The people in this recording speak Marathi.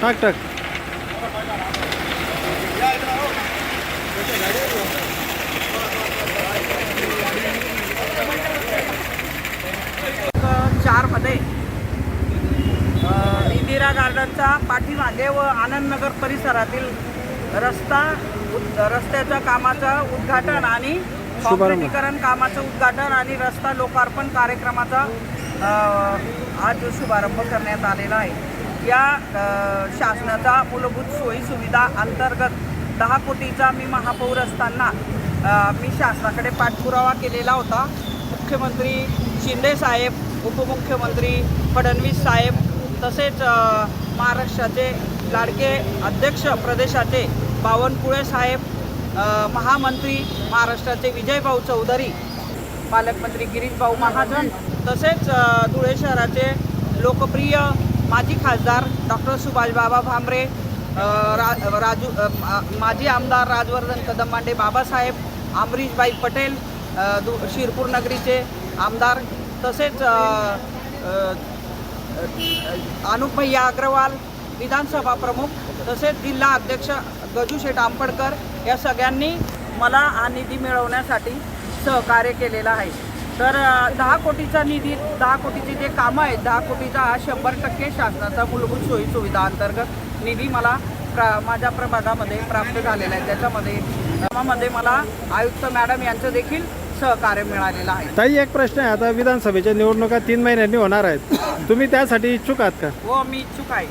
टाक टाक. चारमध्ये इंदिरा गार्डनच्या पाठीमागे व आनंदनगर परिसरातील रस्ता रस्त्याच्या कामाचं उद्घाटन आणि कॉन्क्रिटीकरण कामाचं उद्घाटन आणि रस्ता लोकार्पण कार्यक्रमाचा आज शुभारंभ करण्यात आलेला आहे. या शासनाचा मूलभूत सोयीसुविधा अंतर्गत दहा कोटीचा मी महापौर असताना मी शासनाकडे पाठपुरावा केलेला होता. मुख्यमंत्री शिंदे साहेब उपमुख्यमंत्री फडणवीस साहेब तसेच महाराष्ट्राचे लाडके अध्यक्ष प्रदेशाचे बावनकुळे साहेब महामंत्री महाराष्ट्राचे विजयभाऊ चौधरी पालकमंत्री गिरीशभाऊ महाजन तसेच धुळे शहराचे लोकप्रिय माजी खासदार डॉक्टर सुभाषबाबा भामरे रा राजू माजी आमदार राजवर्धन कदम बाबासाहेब अमरीशभाई पटेल दु शिरपूर नगरीचे आमदार तसेच अनुप भैया अग्रवाल विधानसभा प्रमुख तसेच जिल्हा अध्यक्ष गजू शेठ आंबडकर या सगळ्यांनी मला हा निधी मिळवण्यासाठी सहकार्य केलेलं आहे. तर दहा कोटीचा निधी दहा कोटीचे जे कामं आहेत दहा कोटीचा हा शंभर टक्के शासनाचा मूलभूत सोयी सुविधा अंतर्गत निधी मला प्रा माझ्या प्रभागामध्ये प्राप्त झालेला आहे. त्याच्यामध्ये कामामध्ये मला आयुक्त मॅडम यांचं देखील सहकार्य मिळालेलं आहे. ताई एक प्रश्न आहे. आता विधानसभेच्या निवडणुका तीन महिन्यांनी होणार आहेत. तुम्ही त्यासाठी इच्छुक आहात का? व मी इच्छुक आहे.